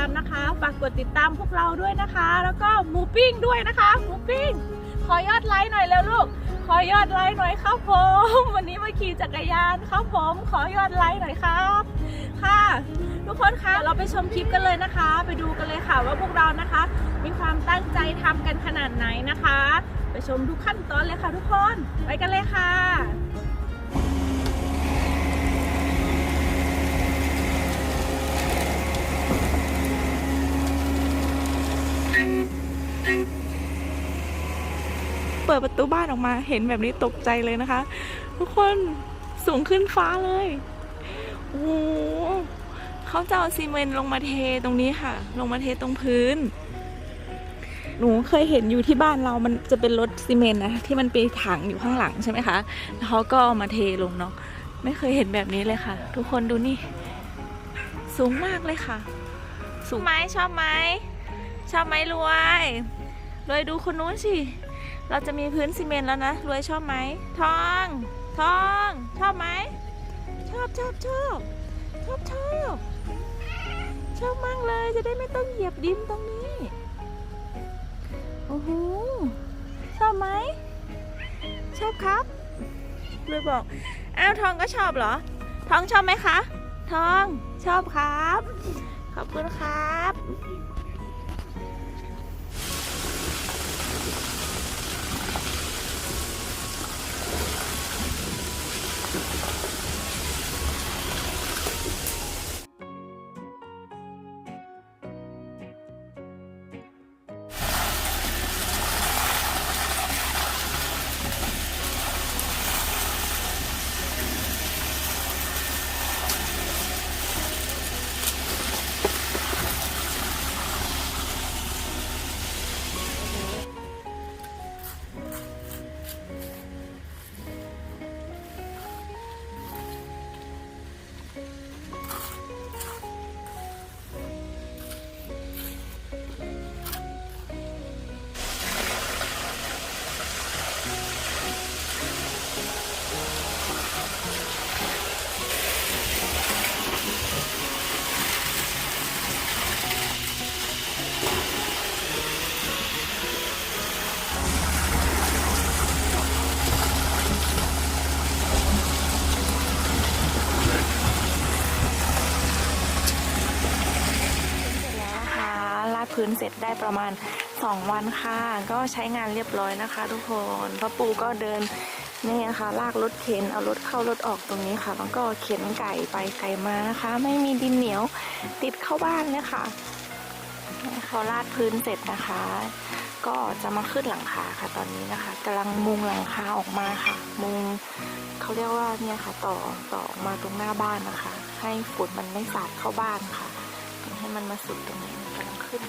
ามนะคะ ฝากกดติดตามพวกเราด้วยนะคะ แล้วก็หมูปิ้งด้วยนะคะ หมูปิ้ง ขอยอดไลค์หน่อยเร็วลูก ขอยอดไลค์หน่อยครับผม วันนี้มาขี่จักรยานครับผม ขอยอดไลค์หน่อยครับ ค่ะ ทุกคนคะเราไปชมคลิปกันเลยนะคะ ไปดูกันเลยค่ะว่าพวกเรานะคะ มีความตั้งใจทำกันขนาดไหนนะคะ ไปชมทุกขั้นตอนเลยค่ะทุกคน ไปกันเลยค่ะ เปิดประตูบ้านออกมาเห็นแบบนี้ตกใจเลยนะคะ ทุกคนสูงขึ้นฟ้าเลยโอ้โหเขาจะเอาซีเมนต์ลงมาเทตรงนี้ค่ะ ลงมาเทตรงพื้น หนูเคยเห็นอยู่ที่บ้านเรามันจะเป็นรถซีเมนต์นะที่มันไปถังอยู่ข้างหลังใช่ไหมคะแล้วเขาก็เอามาเทลงเนาะไม่เคยเห็นแบบนี้เลยค่ะ ทุกคนดูนี่ สูงมากเลยค่ะ สูงไหมชอบไหมชอบไหมรวย รวยดูคนนู้นสิ เราจะมีพื้นซีเมนต์แล้วนะ รวยชอบไหม ทอง ทอง ชอบไหม ชอบชอบชอบชอบชอบชอบมากเลย จะได้ไม่ต้องเหยียบดินตรงนี้ โอ้โห ชอบไหม ชอบครับรวยบอก อ้าวทองก็ชอบเหรอ ทองชอบไหมคะ ทอง ชอบครับ ขอบคุณครับ พื้นเสร็จได้ประมาณ 2 วันค่ะ ก็ใช้งานเรียบร้อยนะคะ ทุกคนพ่อปูก็เดินนี่นะคะลากรถเข็นเอารถเข้ารถออกตรงนี้ค่ะ แล้วก็เข็นไก่ไปไก่มานะคะ ไม่มีดินเหนียวติดเข้าบ้านเลยค่ะเขาลาดพื้นเสร็จนะคะ ก็จะมาขึ้นหลังคาค่ะตอนนี้นะคะกำลังมุงหลังคาออกมาค่ะ มุงเขาเรียกว่าเนี่ยค่ะต่อต่อออกมาตรงหน้าบ้านนะคะ ให้ฝุ่นมันไม่สาดเข้าบ้านค่ะให้มันมาสุดตรงนี้กำลังขึ้น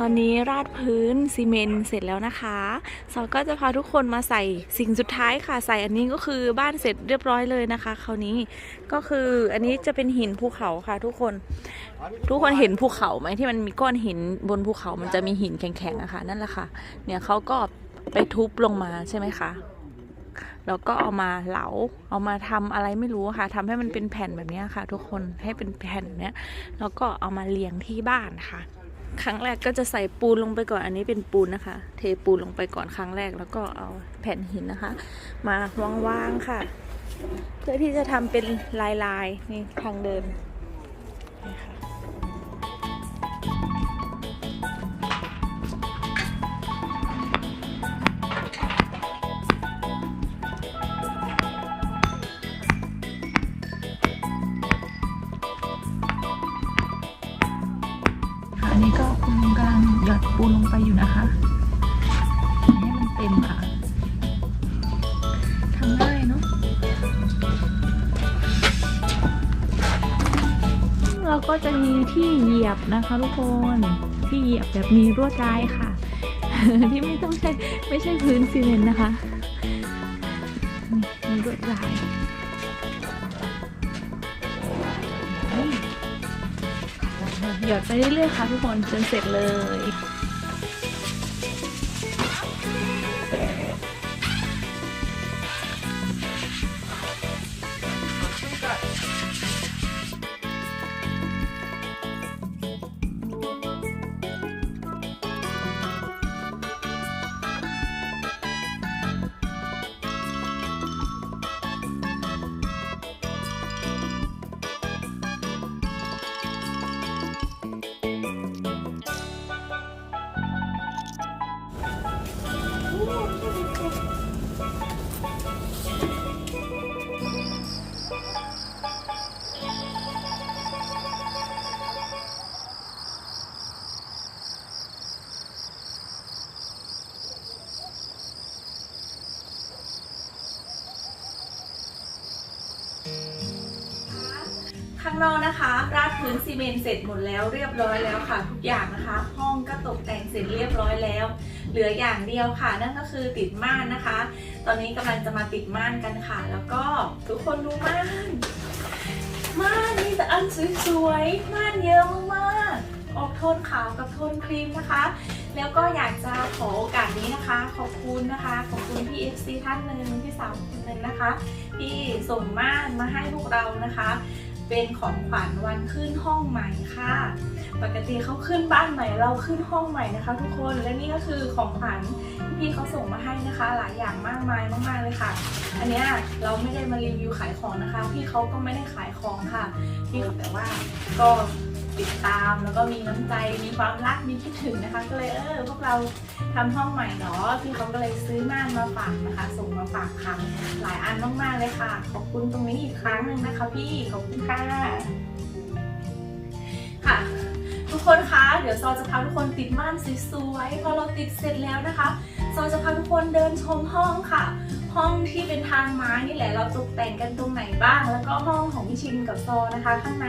ตอนนี้ราดพื้นซีเมนต์เสร็จแล้วนะคะซอก็จะพาทุกคนมาใส่สิ่งสุดท้ายค่ะ ใส่อันนี้ก็คือบ้านเสร็จเรียบร้อยเลยนะคะ คราวนี้ก็คืออันนี้จะเป็นหินภูเขาค่ะ ทุกคน ทุกคนเห็นภูเขาไหมที่มันมีก้อนหินบนภูเขามันจะมีหินแข็งๆอะคะนั่นแหละค่ะ เนี่ยเขาก็ไปทุบลงมาใช่ไหมคะแล้วก็เอามาเหลา เอามาทำอะไรไม่รู้ค่ะทำให้มันเป็นแผ่นแบบนี้ค่ะ ทุกคนให้เป็นแผ่นแบบเนี้ยแล้วก็เอามาเรียงที่บ้านค่ะ ครั้งแรกก็จะใส่ปูนลงไปก่อนอันนี้เป็นปูนนะคะ เทปูนลงไปก่อนครั้งแรกแล้วก็เอาแผ่นหินนะคะ มาวางๆค่ะ เพื่อที่จะทำเป็นลายๆนี่ทางเดิน เราก็จะมีที่เหยียบนะคะทุกคนที่เหยียบแบบมีรวดลายค่ะ ที่ไม่ต้องใช่ไม่ใช่พื้นซีเมนต์นะคะนี่มีลวดลายหยอดไปเรื่อยๆค่ะทุกคนจนเสร็จเลย นอกนะคะ ราดพื้นซีเมนต์เสร็จหมดแล้วเรียบร้อยแล้วค่ะ ทุกอย่างนะคะ ห้องก็ตกแต่งเสร็จเรียบร้อยแล้ว เหลืออย่างเดียวค่ะ นั่นก็คือติดม่านนะคะ ตอนนี้กำลังจะมาติดม่านกันค่ะ แล้วก็ทุกคนดูม่านม่านมีแต่อันสวยๆม่านเยอะมากๆออกโทนขาวกับโทนครีมนะคะ แล้วก็อยากจะขอโอกาสนี้นะคะ ขอบคุณนะคะ ขอบคุณพี่เอฟซีท่านหนึ่งพี่สาวคนหนึ่งนะคะ ที่ส่งม่านมาให้พวกเรานะคะ เป็นของขวัญวันขึ้นห้องใหม่ค่ะ ปกติเขาขึ้นบ้านใหม่เราขึ้นห้องใหม่นะคะ ทุกคนและนี่ก็คือของขวัญที่พี่เขาส่งมาให้นะคะ หลายอย่างมากมายมากๆเลยค่ะ อันเนี้ยเราไม่ได้มารีวิวขายของนะคะ พี่เขาก็ไม่ได้ขายของค่ะพี่เขาแต่ว่าก็ ติดตาม แล้วก็มีน้ำใจมีความรักมีคิดถึงนะคะ ก็เลยเออพวกเราทำห้องใหม่เนาะพี่เขาก็เลยซื้อม่านมาฝากนะคะ ส่งมาฝากค่ะหลายอันมากๆเลยค่ะ ขอบคุณตรงนี้อีกครั้งหนึ่งนะคะ พี่ขอบคุณค่ะค่ะ ทุกคนคะเดี๋ยวซอจะพาทุกคนติดม่านสวยๆพอเราติดเสร็จแล้วนะคะซอจะพาทุกคนเดินชมห้องค่ะ ห้องที่เป็นทางไม้นี่แหละเราตกแต่งกันตรงไหนบ้าง แล้วก็ห้องของพี่ชินกับซอนะคะ ข้างใน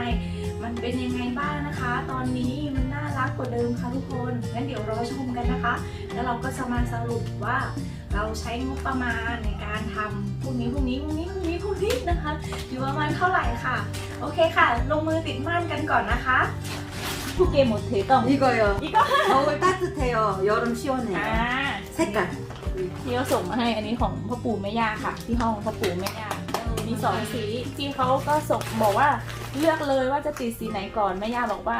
มันเป็นยังไงบ้างนะคะ ตอนนี้มันน่ารักกว่าเดิมค่ะทุกคนงั้นเดี๋ยวรอชมกันนะคะ แล้วเราก็จะมาสรุปว่าเราใช้งบประมาณในการทำพรุ่งนี้พรุ่งนี้พรุ่งนี้พรุ่งนี้พรุ่งนี้นะคะอยู่ประมาณเท่าไหร่ค่ะ โอเคค่ะ ลงมือติดม่านกันก่อนนะคะ 두 개 못해도 이거요. 이거? 겨울 따뜻해요. 여름 อ่า 시원해요. 색깔. ที่เขาส่งมาให้อันนี้ของพ่อปู่แม่ย่าค่ะ ที่ห้องพ่อปู่แม่ย่ามีสองสีที่เขาก็ส่งบอกว่าเลือกเลยว่าจะติดสีไหนก่อนแม่ย่าบอกว่า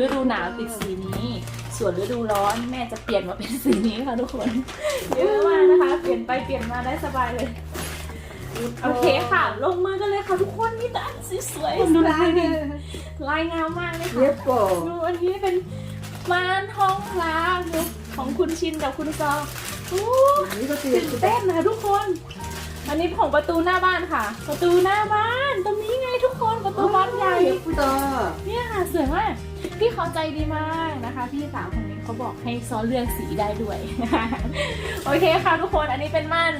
ฤดูหนาวติดสีนี้ ส่วนฤดูร้อนแม่จะเปลี่ยนมาเป็นสีนี้ค่ะทุกคนเยอะมากนะคะ เปลี่ยนไปเปลี่ยนมาได้สบายเลย โอเคค่ะ ลงมากันเลยค่ะทุกคนมีต่อันสวยๆดูลยดิลายงามมากเลยค่ะเยบโปดูอันนี้เป็นม่านห้องพระของคุณชินกับคุณซองอู้ตื่นเต้นนะทุกคน อันนี้ของประตูหน้าบ้านค่ะ ประตูหน้าบ้าน ตรงนี้ไงทุกคนประตูบ้านใหญ่เนี่ยค่ะสวยมากพี่เขาใจดีมากนะคะ พี่สาวคนนี้ เขาบอกให้ซ้อนเลือกสีได้ด้วย โอเคค่ะทุกคนอันนี้เป็นม่าน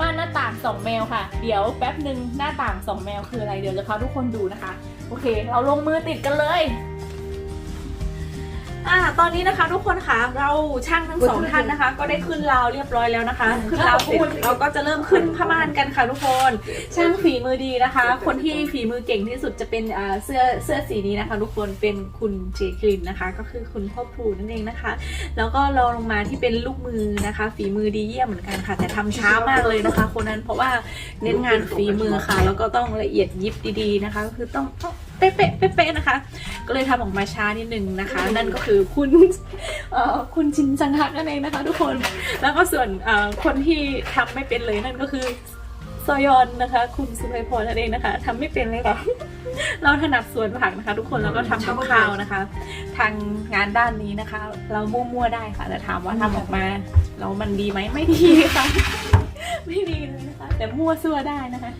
ม่านหน้าต่างสองแมวค่ะ เดี๋ยวแป๊บหนึ่งหน้าต่างสองแมวคืออะไรเดี๋ยวจะพาทุกคนดูนะคะ โอเค เราลงมือติดกันเลย อ่าตอนนี้นะคะทุกคนคะเราช่างทั้งสองท่านนะคะ ก็ได้ขึ้นราวเรียบร้อยแล้วนะคะ ขึ้นราวเสร็จเราก็จะเริ่มขึ้นผ้าม่านกันค่ะทุกคน ช่างฝีมือดีนะคะ คนที่ฝีมือเก่งที่สุดจะเป็นอ่าเสื้อเสื้อสีนี้นะคะ ทุกคนเป็นคุณเจคลินนะคะ ก็คือคุณพ่อพลูนั่นเองนะคะ แล้วก็รองลงมาที่เป็นลูกมือนะคะ ฝีมือดีเยี่ยมเหมือนกันค่ะ แต่ทำช้ามากเลยนะคะ คนนั้นเพราะว่าเน้นงานฝีมือค่ะ แล้วก็ต้องละเอียดยิบดีๆนะคะ ก็คือต้องต้อง เป๊ะๆเป๊ะๆนะคะ ก็เลยทำออกมาช้านิดนึงนะคะ นั่นก็คือคุณเอ่อคุณชินจังฮักนั่นเองนะคะ ทุกคนแล้วก็ส่วนเอ่อคนที่ทำไม่เป็นเลยนั่นก็คือซอยอนนะคะ คุณสุภัยพรนั่นเองนะคะทำไม่เป็นเลยค่ะเราถนัดส่วนผักนะคะ ทุกคนแล้วก็ทำกับข้าวนะคะ ทางงานด้านนี้นะคะ เรามั่วๆได้ค่ะแต่ถามว่าทำออกมาแล้วมันดีไหมไม่ดีค่ะไม่ดีเลยนะคะ แต่มั่วซั่วได้นะคะ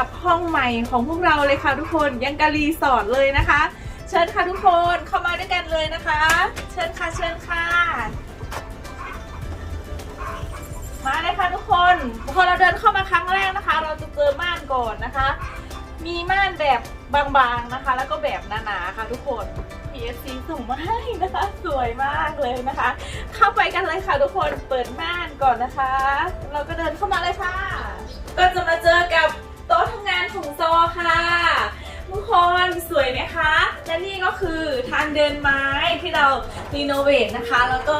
ับห้องใหม่ของพวกเราเลยค่ะทุกคนยังกะรีสอร์ทเลยนะคะ เชิญค่ะทุกคนเข้ามาด้วยกันเลยนะคะ เชิญค่ะเชิญค่ะ มาเลยค่ะทุกคนพอเราเดินเข้ามาครั้งแรกนะคะ เราจะเจอม่านก่อนนะคะ มีม่านแบบบางๆนะคะ แล้วก็แบบหนาๆค่ะทุกคน PSC ส่งมาให้นะคะ สวยมากเลยนะคะ เข้าไปกันเลยค่ะทุกคนเปิดม่านก่อนนะคะ เราก็เดินเข้ามาเลยค่ะ ก็จะมาเจอกับ ของโซค่ะทุกคนสวยไหมคะ และนี่ก็คือทางเดินไม้ที่เรารีโนเวทนะคะ แล้วก็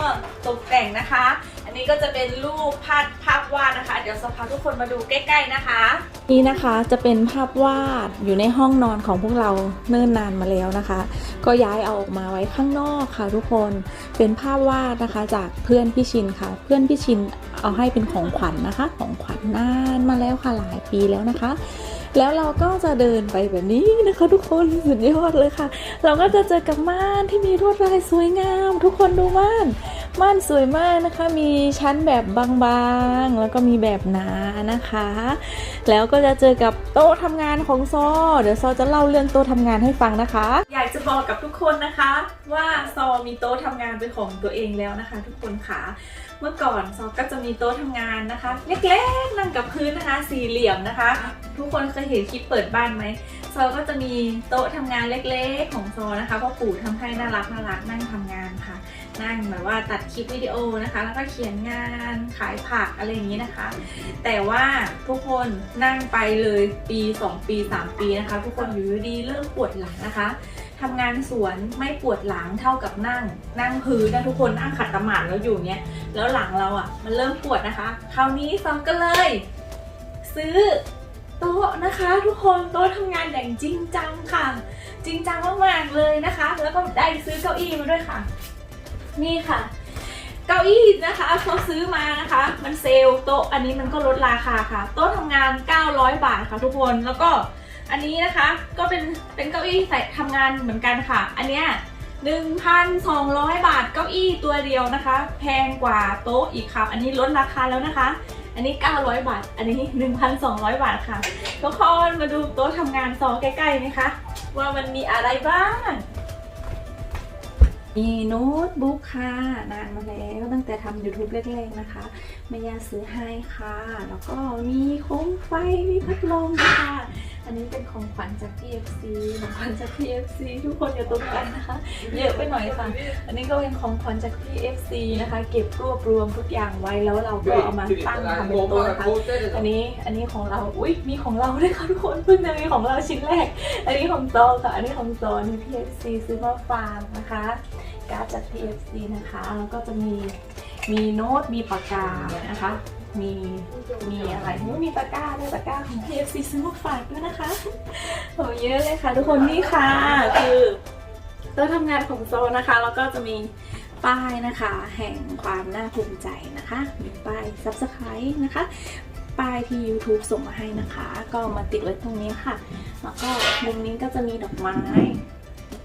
ตกแต่งนะคะ อันนี้ก็จะเป็นรูปภาพภาพวาดนะคะ เดี๋ยวสภาทุกคนมาดูใกล้ ๆนะคะ นี่นะคะจะเป็นภาพวาดอยู่ในห้องนอนของพวกเราเนิ่นนานมาแล้วนะคะ ก็ย้ายเอาออกมาไว้ข้างนอกค่ะ ทุกคนเป็นภาพวาดนะคะ จากเพื่อนพี่ชินค่ะ เพื่อนพี่ชินเอาให้เป็นของขวัญนะคะ ของขวัญนานมาแล้วค่ะหลายปีแล้วนะคะ แล้วเราก็จะเดินไปแบบนี้นะคะทุกคนสุดยอดเลยค่ะ เราก็จะเจอกับม่านที่มีลวดลายสวยงาม ทุกคนดูม่าน ม่านสวยมากนะคะ มีชั้นแบบบางๆ แล้วก็มีแบบหนานะคะ แล้วก็จะเจอกับโต๊ะทำงานของซอ เดี๋ยวซอจะเล่าเรื่องโต๊ะทำงานให้ฟังนะคะ อยากจะบอกกับทุกคนนะคะ ว่าซอมีโต๊ะทำงานเป็นของตัวเองแล้วนะคะ ทุกคนค่ะ มื่อก่อนซอก็จะมีโต๊ะทำงานนะคะ เล็กๆนั่งกับพื้นนะคะ สี่เหลี่ยมนะคะ ทุกคนเคยเห็นคลิปเปิดบ้านไหมซอก็จะมีโต๊ะทำงานเล็กๆ ของซอนะคะพ่อปู่ทำให้น่ารักน่ารักนั่งทำงานค่ะ นั่งแบบว่าตัดคลิปวิดีโอนะคะ แล้วก็เขียนงานขายผักอะไรอย่างนี้นะคะ แต่ว่าทุกคนนั่งไปเลยปี 2 ปี 3 ปีนะคะ ทุกคนอยู่ดีๆเริ่มปวดหลังนะคะ ทำงานสวนไม่ปวดหลังเท่ากับนั่ง นั่งพื้นนะทุกคนนั่งขัดสมาธิแล้วอยู่เนี้ยแล้วหลังเราอะ มันเริ่มปวดนะคะ คราวนี้ซอก็เลย ซื้อโต๊ะนะคะ ทุกคนโต๊ะทำงานอย่างจริงจังค่ะ จริงจังมากๆเลยนะคะ แล้วก็ได้ซื้อเก้าอี้มาด้วยค่ะ นี่ค่ะ เก้าอี้นะคะเขาซื้อมานะคะ มันเซลล์โต๊ะอันนี้มันก็ลดราคาค่ะ โต๊ะทำงาน 900 บาทค่ะทุกคนแล้วก็ อันนี้นะคะก็เป็นเป็นเก้าอี้ใส่ทำงานเหมือนกันค่ะ อันเนี้ย1,200 บาทเก้าอี้ตัวเดียวนะคะ แพงกว่าโต๊ะอีกค่ะ อันนี้ลดราคาแล้วนะคะ อันนี้ 900 บาท อันนี้ 1,200 บาทค่ะทุกคนมาดูโต๊ะทำงานซอใกล้ๆนะคะ ว่ามันมีอะไรบ้าง มีโน้ตบุ๊กค่ะ นานมาแล้วตั้งแต่ทำ YouTube แรกๆนะคะแม่ยาซื้อให้ค่ะ แล้วก็มีโคมไฟมีพัดลมค่ะ อันนี้เป็นของขวัญจาก PFC ของขวัญจาก PFC ทุกคนอย่าตกกันะคะ เยอะไปหน่อยค่ะ อันนี้ก็เป็นของขวัญจาก PFC นะคะ เก็บรวบรวมทุกอย่างไว้แล้วเราก็เอามาตั้งทำเป็นโต๊ะนะคะอันนี้อันนี้ของเรา อุ้ยมีของเราด้วยค่ะทุกคนเพิ่งจะมีของเราชิ้นแรก อันนี้ของโซค่ะ อันนี้ของโซนี่ PFC ซื้อมาฝากนะคะการ์ดจาก PFC นะคะแล้วก็จะมีมีโน้ตมีปากกานะคะ มีมีอะไรอุ๊ยมีตะกร้าด้วยตะกร้าของ PFC ซื้อมาฝากด้วยนะคะโหเยอะเลยค่ะ ทุกคนนี่ค่ะ คือโต๊ะทำงานของโซนะคะ แล้วก็จะมีป้ายนะคะ แห่งความน่าภูมิใจนะคะ มีป้าย Subscribe นะคะป้ายที่ YouTube ส่งมาให้นะคะ ก็มาติดไว้ตรงนี้ค่ะ แล้วก็มุมนี้ก็จะมีดอกไม้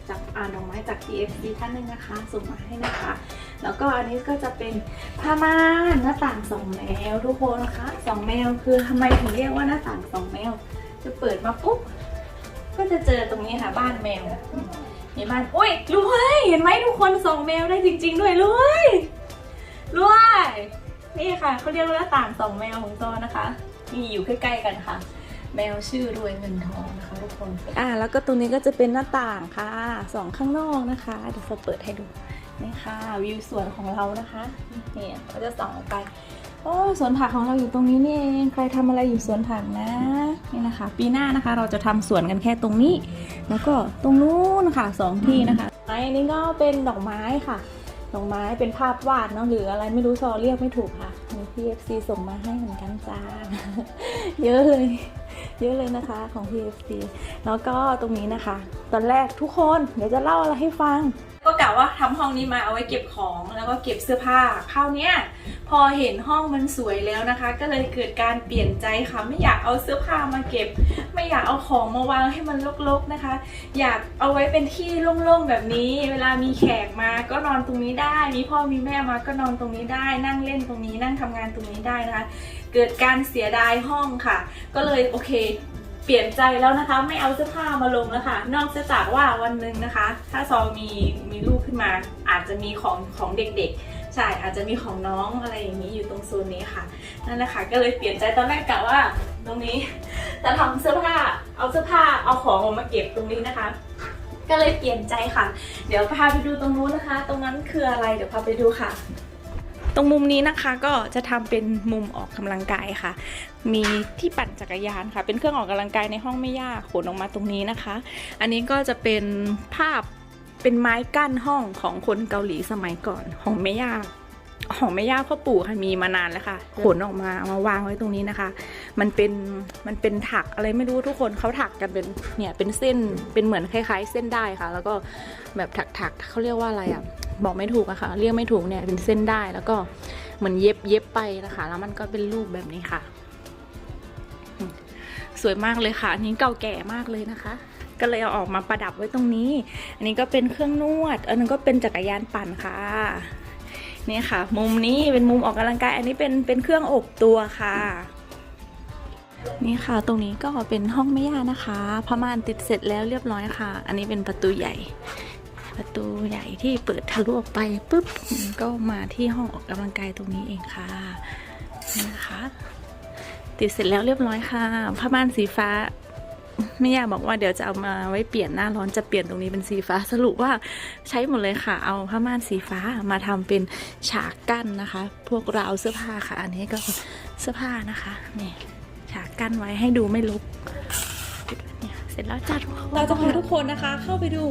จากอ่าดอกไม้จาก TFC ท่านหนึ่งนะคะ ส่งมาให้นะคะ แล้วก็อันนี้ก็จะเป็นผ้าม่านหน้าต่างสองแมวทุกคนคะสองแมวคือทำไมถึงเรียกว่าหน้าต่างสองแมวจะเปิดมาปุ๊บก็จะเจอตรงนี้ค่ะบ้านแมวมีบ้านอุ้ยรวยเห็นไหมทุกคนสองแมวได้จริง ๆ ด้วยรวยรวยนี่ค่ะเขาเรียกว่าหน้าต่างสองแมวของโซนะคะมีอยู่ใกล้ๆกันค่ะ แมวชื่อรวยเงินทองนะคะทุกคนอ่าแล้วก็ตรงนี้ก็จะเป็นหน้าต่างค่ะสองข้างนอกนะคะเดี๋ยวจะเปิดให้ดู นี่ค่ะวิวสวนของเรานะคะเนี่ยก็จะส่องออกไปโอ้สวนผักของเราอยู่ตรงนี้นี่เองใครทำอะไรอยู่สวนผักนะนี่นะคะ ปีหน้านะคะเราจะทำสวนกันแค่ตรงนี้ แล้วก็ตรงนู้นค่ะสองที่นะคะไม้อันนี้ก็เป็นดอกไม้ค่ะดอกไม้เป็นภาพวาดเนาะหรืออะไรไม่รู้ซอเรียกไม่ถูกค่ะมี PFC ส่งมาให้เหมือนกันจ้าเยอะเลย เยอะเลยนะคะของ PFC แล้วก็ตรงนี้นะคะ ตอนแรกทุกคนเดี๋ยวจะเล่าอะไรให้ฟัง ก็กะว่าทำห้องนี้มาเอาไว้เก็บของแล้วก็เก็บเสื้อผ้าคราวเนี้ยพอเห็นห้องมันสวยแล้วนะคะ ก็เลยเกิดการเปลี่ยนใจค่ะไม่อยากเอาเสื้อผ้ามาเก็บ ไม่อยากเอาของมาวางให้มันรกๆนะคะ อยากเอาไว้เป็นที่โล่งๆแบบนี้ เวลามีแขกมาก็นอนตรงนี้ได้ มีพ่อมีแม่มาก็นอนตรงนี้ได้ นั่งเล่นตรงนี้นั่งทำงานตรงนี้ได้นะคะ เกิดการเสียดายห้องค่ะ ก็เลยโอเค เปลี่ยนใจแล้วนะคะ ไม่เอาเสื้อผ้ามาลงแล้วค่ะ นอกจากว่าวันหนึ่งนะคะ ถ้าซอมีมีลูกขึ้นมา อาจจะมีของของเด็กๆใช่อาจจะมีของน้องอะไรอย่างนี้อยู่ตรงโซนนี้ค่ะนั่นแหละค่ะก็เลยเปลี่ยนใจตอนแรกกะว่าตรงนี้จะทำเสื้อผ้าเอาเสื้อผ้าเอาของออกมาเก็บตรงนี้นะคะ ก็เลยเปลี่ยนใจค่ะ เดี๋ยวพาไปดูตรงนู้นนะคะ ตรงนั้นคืออะไรเดี๋ยวพาไปดูค่ะ รงมุมนี้นะคะก็จะทำเป็นมุมออกกำลังกายค่ะ มีที่ปั่นจักรยานค่ะ เป็นเครื่องออกกำลังกายในห้องไม่ยากขนออกมาตรงนี้นะคะ อันนี้ก็จะเป็นภาพเป็นไม้กั้นห้องของคนเกาหลีสมัยก่อนของแม่ย่า ของแม่ย่าพ่อปู่ค่ะมีมานานแล้วค่ะ ขนออกมาเอามาวางไว้ตรงนี้นะคะ มันเป็นมันเป็นถักอะไรไม่รู้ทุกคนเขาถักกันเป็นเนี่ยเป็นเส้นเป็นเหมือนคล้าย ๆ เส้นได้ค่ะ แล้วก็แบบถักๆเขาเรียกว่าอะไรอะบอกไม่ถูกอะค่ะ เรียกไม่ถูกเนี่ยเป็นเส้นได้แล้วก็เหมือนเย็บเย็บไปนะคะ แล้วมันก็เป็นรูปแบบนี้ค่ะอืมสวยมากเลยค่ะอันนี้เก่าแก่มากเลยนะคะก็เลยเอาออกมาประดับไว้ตรงนี้ อันนี้ก็เป็นเครื่องนวด อันนั้นก็เป็นจักรยานปั่นค่ะ นี่ค่ะ มุมนี้เป็นมุมออกกำลังกาย อันนี้เป็นเป็นเครื่องอบตัวค่ะ นี่ค่ะ ตรงนี้ก็เป็นห้องแม่ย่านะคะพม่านติดเสร็จแล้วเรียบร้อยค่ะ อันนี้เป็นประตูใหญ่ ประตูใหญ่ที่เปิดทะลุออกไปปุ๊บก็มาที่ห้องออกกำลังกายตรงนี้เองค่ะนี่นะคะติดเสร็จแล้วเรียบร้อยค่ะผ้าม่านสีฟ้า ไม่ย่าบอกว่าเดี๋ยวจะเอามาไว้เปลี่ยนหน้าร้อนจะเปลี่ยนตรงนี้เป็นสีฟ้าสรุปว่าใช้หมดเลยค่ะ เอาผ้าม่านสีฟ้ามาทำเป็นฉากกั้นนะคะ พวกราวเสื้อผ้าค่ะ อันนี้ก็เสื้อผ้านะคะนี่ฉากกั้นไว้ให้ดูไม่ลุก ร็จแล้วจ้าทุกคนเราจะพาทุกคนนะคะ เข้าไปดู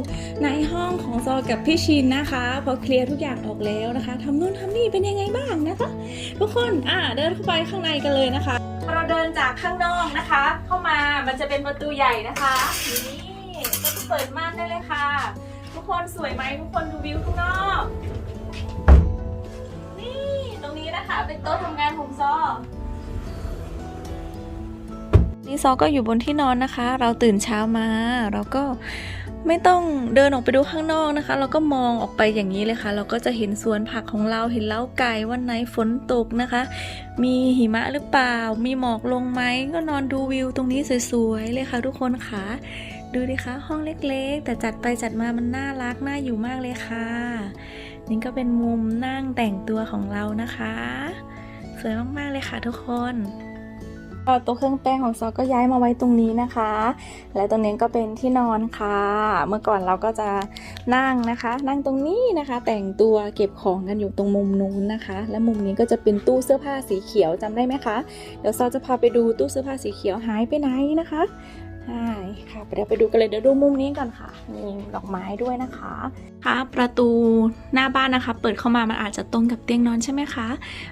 ในห้องของซอกับพี่ชินนะคะ พอเคลียร์ทุกอย่างออกแล้วนะคะทำนู่นทำนี่เป็นยังไงบ้างนะคะ ทุกคนอ่าเดินเข้าไปข้างในกันเลยนะคะเราเดินจากข้างนอกนะคะ เข้ามามันจะเป็นประตูใหญ่นะคะนี่ก็จะเปิดม่านได้เลยค่ะ ทุกคนสวยไหมทุกคนดูวิวข้างนอกนี่ตรงนี้นะคะ เป็นโต๊ะทำงานของซอ นี่ซอก็อยู่บนที่นอนนะคะ เราตื่นเช้ามา เราก็ไม่ต้องเดินออกไปดูข้างนอกนะคะ เราก็มองออกไปอย่างนี้เลยค่ะ เราก็จะเห็นสวนผักของเราเห็นเล้าไก่วันไหนฝนตกนะคะ มีหิมะหรือเปล่า มีหมอกลงไหมก็นอนดูวิวตรงนี้สวยๆเลยค่ะ ทุกคนค่ะ ดูดิคะห้องเล็กๆ แต่จัดไปจัดมามันน่ารักน่าอยู่มากเลยค่ะ นี่ก็เป็นมุมนั่งแต่งตัวของเรานะคะ สวยมากๆเลยค่ะทุกคน ตัวเครื่องแป้งของซอก็ย้ายมาไว้ตรงนี้นะคะ และตรงนี้ก็เป็นที่นอนค่ะ เมื่อก่อนเราก็จะนั่งนะคะ นั่งตรงนี้นะคะ แต่งตัวเก็บของกันอยู่ตรงมุมนู้นนะคะ และมุมนี้ก็จะเป็นตู้เสื้อผ้าสีเขียวจำได้ไหมคะ เดี๋ยวซอจะพาไปดูตู้เสื้อผ้าสีเขียวหายไปไหนนะคะ ใช่ค่ะเดี๋ยวไปดูกันเลยเดี๋ยวดูมุมนี้ก่อนค่ะ มีดอกไม้ด้วยนะคะค่ะประตูหน้าบ้านนะคะ เปิดเข้ามามันอาจจะตรงกับเตียงนอนใช่ไหมคะ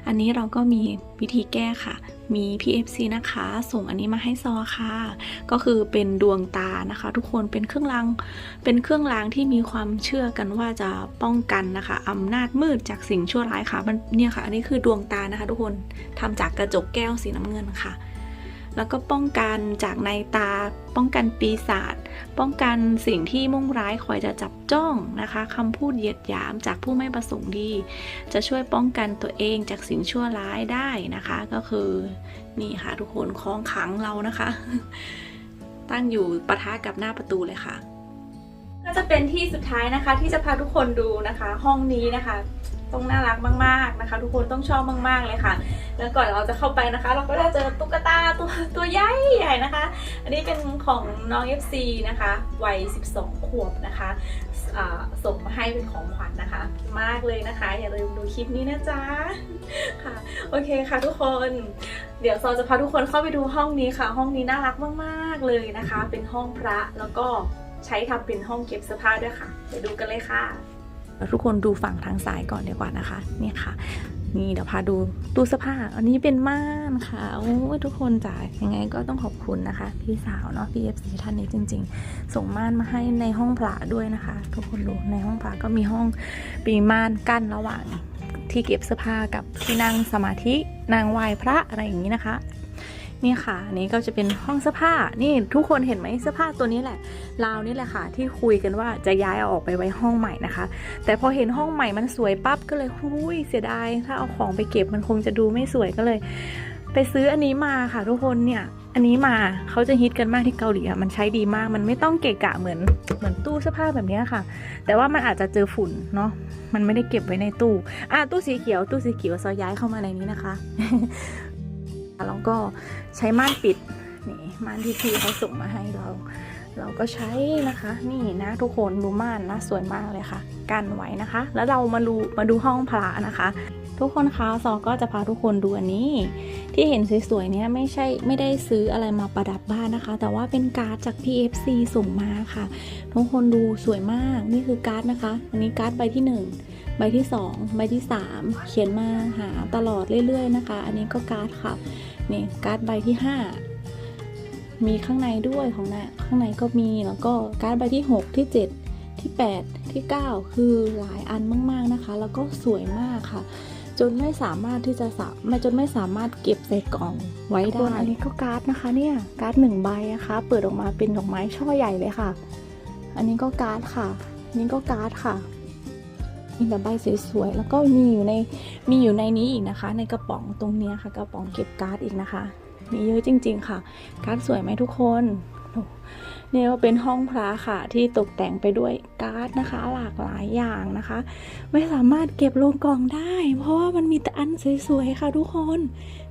อันนี้เราก็มีวิธีแก้ค่ะ มี PFC นะคะ ส่งอันนี้มาให้ซอค่ะ ก็คือเป็นดวงตานะคะ ทุกคนเป็นเครื่องรางเป็นเครื่องรางที่มีความเชื่อกันว่าจะป้องกันนะคะอำนาจมืดจากสิ่งชั่วร้ายค่ะมันเนี่ยค่ะ อันนี้คือดวงตานะคะ ทุกคนทำจากกระจกแก้วสีน้ำเงินค่ะ แล้วก็ป้องกันจากในตา ป้องกันปีศาจป้องกันสิ่งที่มุ่งร้ายคอยจะจับจ้องนะคะคำพูดเหยียดหยามจากผู้ไม่ประสงค์ดี จะช่วยป้องกันตัวเองจากสิ่งชั่วร้ายได้นะคะ ก็คือนี่ค่ะทุกคนคล้องขังเรานะคะ ตั้งอยู่ปะทะกับหน้าประตูเลยค่ะ ก็จะเป็นที่สุดท้ายนะคะที่จะพาทุกคนดูนะคะ ห้องนี้นะคะ ต้องน่ารักมากๆนะคะ ทุกคนต้องชอบมาก ๆเลยค่ะ แล้วก่อนเราจะเข้าไปนะคะ เราก็จะเจอตุ๊กตาตัวตัวใหญ่ใหญ่นะคะ อันนี้เป็นของน้อง FC นะคะวัย 12 ขวบนะคะส่งมาให้เป็นของขวัญนะคะ มากเลยนะคะ อย่าลืมดูคลิปนี้นะจ๊ะค่ะ โอเคค่ะทุกคน เดี๋ยวซอจะพาทุกคนเข้าไปดูห้องนี้ค่ะ ห้องนี้น่ารักมากๆเลยนะคะ เป็นห้องพระแล้วก็ใช้ทำเป็นห้องเก็บเสื้อผ้าด้วยค่ะเดี๋ยวดูกันเลยค่ะ ทุกคนดูฝั่งทางซ้ายก่อนดีกว่านะคะ นี่ค่ะ นี่เดี๋ยวพาดูตู้เสื้อผ้า อันนี้เป็นม่านค่ะ โอ้ยทุกคนจ่ายยังไงก็ต้องขอบคุณนะคะ พี่สาวเนาะพี่เอฟซีท่านนี้จริง ๆ ส่งม่านมาให้ในห้องพระด้วยนะคะ ทุกคนดูในห้องพระก็มีห้องปีม่านกั้นระหว่างที่เก็บเสื้อผ้ากับที่นั่งสมาธินางไหว้พระอะไรอย่างนี้นะคะ นี่ค่ะอันนี้ก็จะเป็นห้องเสื้อผ้า นี่ทุกคนเห็นไหมเสื้อผ้าตัวนี้แหละราวนี่แหละค่ะ ที่คุยกันว่าจะย้ายเอาออกไปไว้ห้องใหม่นะคะ แต่พอเห็นห้องใหม่มันสวยปั๊บก็เลยหุยเสียดาย ถ้าเอาของไปเก็บมันคงจะดูไม่สวยก็เลย ไปซื้ออันนี้มาค่ะ ทุกคนเนี่ย อันนี้มาเขาจะฮิตกันมากที่เกาหลีอะมันใช้ดีมากมันไม่ต้องเกะกะเหมือนเหมือนตู้เสื้อผ้าแบบนี้ค่ะ แต่ว่ามันอาจจะเจอฝุ่นเนาะมันไม่ได้เก็บไว้ในตู้อะตู้สีเขียวตู้สีเขียวซอยย้ายเข้ามาในนี้นะคะ แล้วก็ใช้ม่านปิดนี่ม่านที่พี่เขาส่งมาให้เรา เราก็ใช้นะคะ นี่นะทุกคนดูม่านนะสวยมากเลยค่ะกันไว้นะคะ แล้วเรามาดูมาดูห้องพระนะคะ ทุกคนคะซอก็จะพาทุกคนดูอันนี้ ที่เห็นสวยๆเนี่ยไม่ใช่ไม่ได้ซื้ออะไรมาประดับบ้านนะคะ แต่ว่าเป็นการ์ดจาก PFC ส่งมาค่ะ ทุกคนดูสวยมากนี่คือการ์ดนะคะ อันนี้การ์ดใบที่ 1 ใบที่ 2 ใบที่ 3 เขียนมาหาตลอดเรื่อยๆนะคะ อันนี้ก็การ์ดค่ะนี่การ์ดใบที่ 5 มีข้างในด้วยของนะข้างในก็มีแล้วก็การ์ดใบที่ 6 ที่ 7 ที่ 8 ที่ 9 คือหลายอันมากๆนะคะ แล้วก็สวยมากค่ะ จนไม่สามารถที่จะสาไม่จนไม่สามารถเก็บใส่กล่องไว้ได้อันนี้ก็การ์ดนะคะเนี่ยการ์ดหนึ่งใบนะคะ เปิดออกมาเป็นดอกไม้ช่อใหญ่เลยค่ะ อันนี้ก็การ์ดค่ะนนี้ก็การ์ดค่ะ มีแต่ใบสวยๆ แล้วก็มีอยู่ในมีอยู่ในนี้อีกนะคะ ในกระป๋องตรงเนี้ยค่ะ กระป๋องเก็บการ์ดอีกนะคะ มีเยอะจริง ๆ ค่ะ การ์ดสวยไหมทุกคนเนี่ยว่าเป็นห้องพระค่ะ ที่ตกแต่งไปด้วยการ์ดนะคะ หลากหลายอย่างนะคะ ไม่สามารถเก็บลงกล่องได้ เพราะว่ามันมีแต่อันสวยๆค่ะทุกคน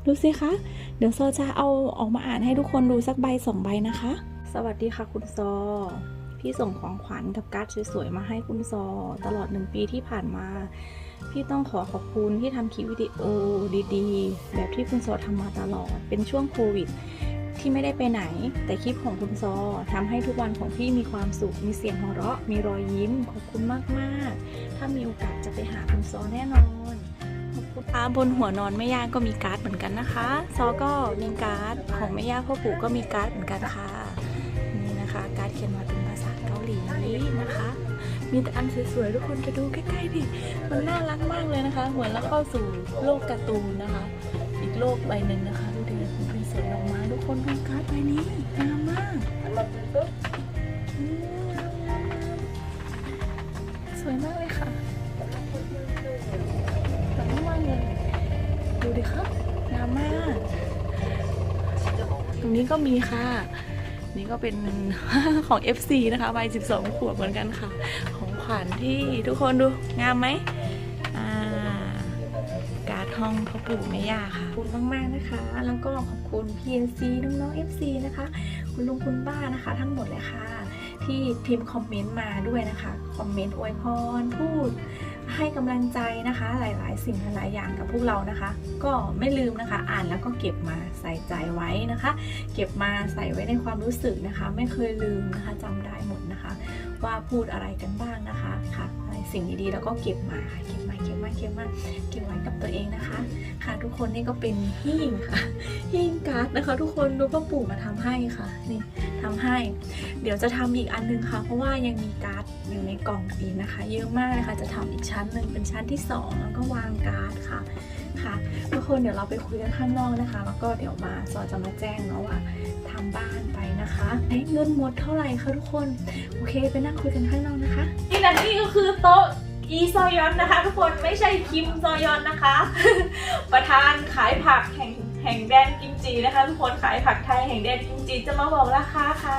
ดูสิคะ เดี๋ยวโซจะเอาออกมาอ่านให้ทุกคนดูสักใบสองใบนะคะ สวัสดีค่ะคุณซอ พี่ส่งของขวัญกับการ์ดสวยๆมาให้คุณซอ ตลอดหนึ่งปีที่ผ่านมา พี่ต้องขอขอบคุณที่ทำคลิปวิดีโอดีๆ แบบที่คุณซอทำมาตลอด เป็นช่วงโควิดที่ไม่ได้ไปไหน แต่คลิปของคุณซอทำให้ทุกวันของพี่มีความสุข มีเสียงหัวเราะ มีรอยยิ้ม ขอบคุณมากๆ ถ้ามีโอกาสจะไปหาคุณซอแน่นอนขอบคุณค่ะบนหัวนอนแม่ย่าก็มีการ์ดเหมือนกันนะคะ ซอก็มีการ์ดของแม่ย่าพ่อปู่ก็มีการ์ดเหมือนกันค่ะ นี่นะคะการ์ดเขียนมาเป็นาหลีนะคะ มีแต่อันสวยๆทุกคนจะดูใกล้ๆดิ มันน่ารักมากเลยนะคะ เหมือนเราเข้าสู่โลกการ์ตูนนะคะ อีกโลกใบหนึ่งนะคะดูดิเป็นสวนดอกไม้ทุกคนดูการ์ดใบนี้งามมากสวยมากเลยค่ะสวยมากเลยดูดิคะงามมาก ตรงนี้ก็มีค่ะ นี่ก็เป็นของ FC นะคะวัย12 ขวบเหมือนกันค่ะ ของขวัญที่ทุกคนดูงามไหมอ่าการ์ดห้องพ่อปู่แม่ย่าค่ะขอบคุณมากๆนะคะ แล้วก็ขอบคุณ PNC น้องๆ FC นะคะ คุณลุงคุณป้านะคะ ทั้งหมดเลยค่ะ ที่พิมพ์คอมเมนต์มาด้วยนะคะ คอมเมนต์อวยพรพูด ให้กำลังใจนะคะ หลาย ๆ สิ่งหลาย ๆ อย่างกับพวกเรานะคะ ก็ไม่ลืมนะคะ อ่านแล้วก็เก็บมาใส่ใจไว้นะคะ เก็บมาใส่ไว้ในความรู้สึกนะคะ ไม่เคยลืมนะคะจำได้หมดนะคะ ว่าพูดอะไรกันบ้างนะคะค่ะอะไรสิ่งดี ๆ แล้วก็เก็บมาเก็บมา เก็บมาเก็บมาเก็บไว้กับตัวเองนะคะ ค่ะทุกคนนี่ก็เป็นหิ้งค่ะหิ้งการ์ดนะคะ ทุกคนดูพ่อปู่มาทำให้ค่ะนี่ทำให้ เดี๋ยวจะทำอีกอันนึงค่ะ เพราะว่ายังมีการ์ดอยู่ในกล่องอีกนะคะ เยอะมากเลยค่ะจะทำอีกชั้นหนึ่งเป็นชั้นที่สองแล้วก็วางการ์ดค่ะค่ะทุกคนเดี๋ยวเราไปคุยกันข้างนอกนะคะ แล้วก็เดี๋ยวมาซอจะมาแจ้งเนาะว่าทำบ้านไปนะคะให้เงินหมดเท่าไหร่คะทุกคน โอเคไปนั่งคุยกันข้างนอกนะคะนี่นะนี่ก็คือโต๊ะ อีซอยอนนะคะ ทุกคนไม่ใช่คิมซอยอนนะคะ ประธานขายผักแห่งแห่งแดนกิมจินะคะ ทุกคนขายผักไทยแห่งแดนกิมจิจะมาบอกราคาค่ะ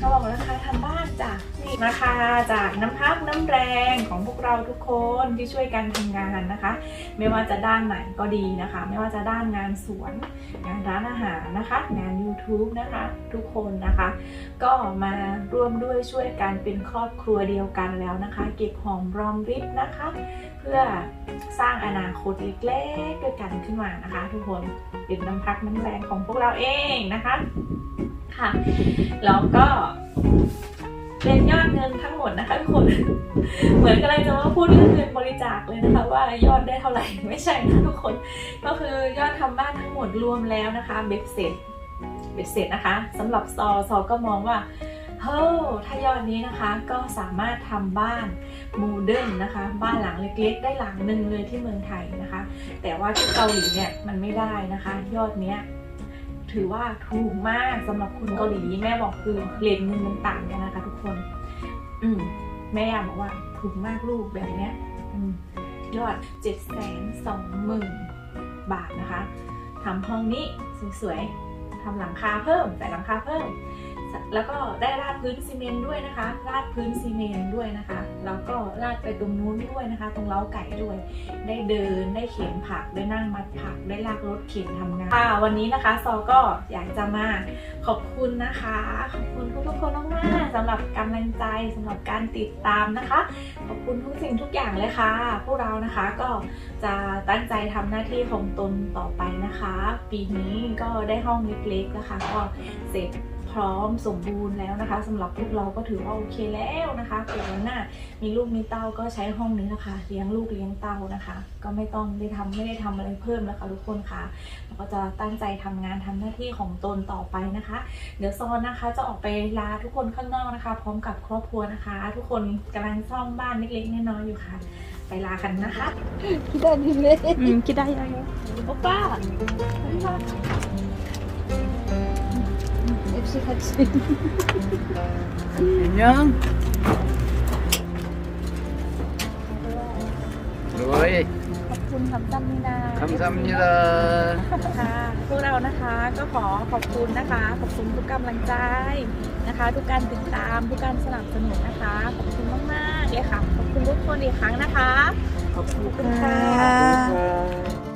มาบอกราคาทำบ้านจ้ะ นี่ราคาจากน้ำพักน้ำแรงของพวกเราทุกคนที่ช่วยกันทำงานนะคะ ไม่ว่าจะด้านไหนก็ดีนะคะ ไม่ว่าจะด้านงานสวน งานร้านอาหารนะคะ งาน YouTube นะคะ ทุกคนนะคะ ก็มาร่วมด้วยช่วยกันเป็นครอบครัวเดียวกันแล้วนะคะ เก็บหอมรอมริบนะคะ เพื่อสร้างอนาคตเล็กๆด้วยกันขึ้นมานะคะ ทุกคนเป็นน้ำพักน้ำแรงของพวกเราเองนะคะค่ะแล้วก็ เป็นยอดเงินทั้งหมดนะคะทุกคน เหมือนกำลังจะมาพูดเรื่องเงินบริจาคเลยนะคะ ว่ายอดได้เท่าไหร่ไม่ใช่นะทุกคน ก็คือยอดทำบ้านทั้งหมดรวมแล้วนะคะเบ็ดเสร็จเบ็ดเสร็จนะคะสำหรับซอซอก็มองว่าเฮ้ยถ้ายอดนี้นะคะก็สามารถทำบ้านโมเดิร์นนะคะ บ้านหลังเล็กๆ ได้หลังหนึ่งเลยที่เมืองไทยนะคะ แต่ว่าที่เกาหลีเนี่ยมันไม่ได้นะคะ ยอดเนี้ย ถือว่าถูกมากสำหรับคนเกาหลีแม่บอกคือเรทเงินมันต่างกันนะคะ ทุกคน อืมแม่บอกว่าถูกมากลูกแบบเนี้ยยอด7จ็ดแสนสองหมื่นบาทนะคะทำห้องนี้สวยๆทำหลังคาเพิ่มใส่หลังคาเพิ่ม แล้วก็ได้ราดพื้นซีเมนต์ด้วยนะคะ ราดพื้นซีเมนต์ด้วยนะคะ แล้วก็ราดไปตรงนู้นด้วยนะคะ ตรงเล้าไก่ด้วย ได้เดิน ได้เข็นผัก ได้นั่งมัดผัก ได้ลากรถเข็นทำงานค่ะวันนี้นะคะ ซอก็อยากจะมาขอบคุณนะคะ ขอบคุณทุกๆคนมากๆสำหรับกำลังใจสำหรับการติดตามนะคะ ขอบคุณทุกสิ่งทุกอย่างเลยค่ะ พวกเรานะคะก็จะตั้งใจทำหน้าที่ของตนต่อไปนะคะ ปีนี้ก็ได้ห้องเล็กๆนะคะ ก็เสร็จ พร้อมสมบูรณ์แล้วนะคะ สำหรับลูกเราก็ถือว่าโอเคแล้วนะคะเกิดวันหน้ามีลูกมีเต้าก็ใช้ห้องนี้นะคะเลี้ยงลูกเลี้ยงเต้านะคะ ก็ไม่ต้องได้ทำไม่ได้ทำอะไรเพิ่มแล้วค่ะทุกคนค่ะเราก็จะตั้งใจทำงานทำหน้าที่ของตนต่อไปนะคะ เดี๋ยวซอนนะคะจะออกไปลาทุกคนข้างนอกนะคะ พร้อมกับครอบครัวนะคะ ทุกคนกำลังซ่อมบ้านเล็กๆน้อยๆอยู่ค่ะ ไปลากันนะคะคิดได้ดีเลยคิดได้ยังไป๊าป๊า FC 같이. 안녕. 로이 ขอบคุณคำจำนี้นะ 감사합니다. ค่ะพวกเรานะคะก็ขอขอบคุณนะคะ ขอบคุณทุกกำลังใจนะคะ ทุกการติดตามทุกการสนับสนุนนะคะ ขอบคุณมากๆเลยค่ะ ขอบคุณทุกคนอีกครั้งนะคะ ขอบคุณค่ะ 감사합니다.